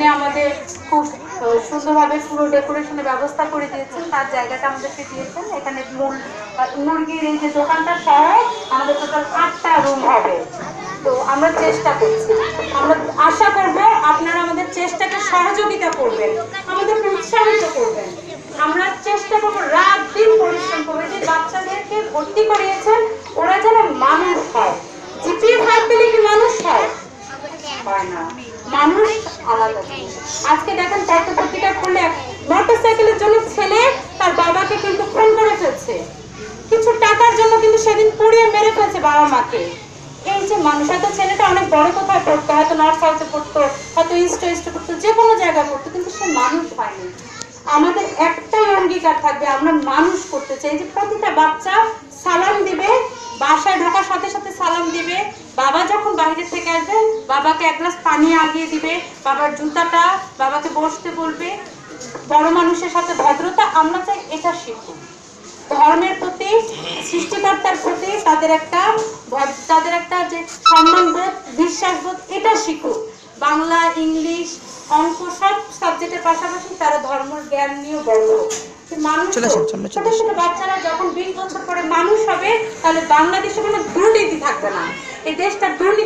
তিনি আমাদের খুব সুন্দরভাবে পুরো ডেকোরেশনের ব্যবস্থা করে দিয়েছেন। তার জায়গাটা আমাদেরকে দিয়েছেন। এখানে মূল মুরগির এই যে দোকানটা সহ আমাদের টোটাল আটটা রুম হবে। তো আমরা চেষ্টা করছি। আমরা আশা করব আপনারা আমাদের চেষ্টাকে সহযোগিতা করবেন, আমাদেরকে উৎসাহিত করবেন। আমরা চেষ্টা করব রাত দিন পরিশ্রম করব। যে বাচ্চাদেরকে ভর্তি করিয়েছেন, ওরা যেন মানুষ হয়। জিপিএ ফাইভ পেলে কি মানুষ হয় না। মানুষ আলাদা আজকে দেখেন পত্র পত্রিকা খুললে মোটর সাইকেলের জন্য ছেলে তার বাবাকে কিন্তু খুন করে ফেলছে। কিছু টাকার জন্য কিন্তু সেদিন পুড়িয়ে মেরে ফেলছে বাবা মাকে। এই যে মানুষ, হয়তো ছেলেটা অনেক বড় কোথায় পড়তো, হয়তো নর্থ সাউথে পড়তো, হয়তো ইস্ট ওয়েস্টে পড়তো, যে কোনো জায়গায় পড়তো, কিন্তু সে মানুষ হয়নি। আমাদের একটাই অঙ্গীকার থাকবে, আমরা মানুষ করতে চাই। যে প্রতিটা বাচ্চা সালাম দিবে, বাসায় ঢোকার সাথে সাথে সালাম দিবে বাবা যখন বাইরে থেকে আসবে বাবাকে এক গ্লাস পানি আগিয়ে দিবে বাবার জুতাটা বাবাকে বসতে বলবে বড় মানুষের সাথে ভদ্রতা আমরা চাই এটা শিখুক। ধর্মের প্রতি সৃষ্টিকর্তার প্রতি তাদের একটা তাদের একটা যে সম্মানবোধ বিশ্বাসবোধ এটা শিখুক। বাংলা ইংলিশ অঙ্ক সব সাবজেক্টের পাশাপাশি তারা ধর্মের জ্ঞান নিয়েও বড় হোক। মানুষ ছোট ছোট বাচ্চারা যখন বিশ বছর পরে মানুষ হবে তাহলে বাংলাদেশে কোনো থাকবে না। এই দেশটা দুর্নীতি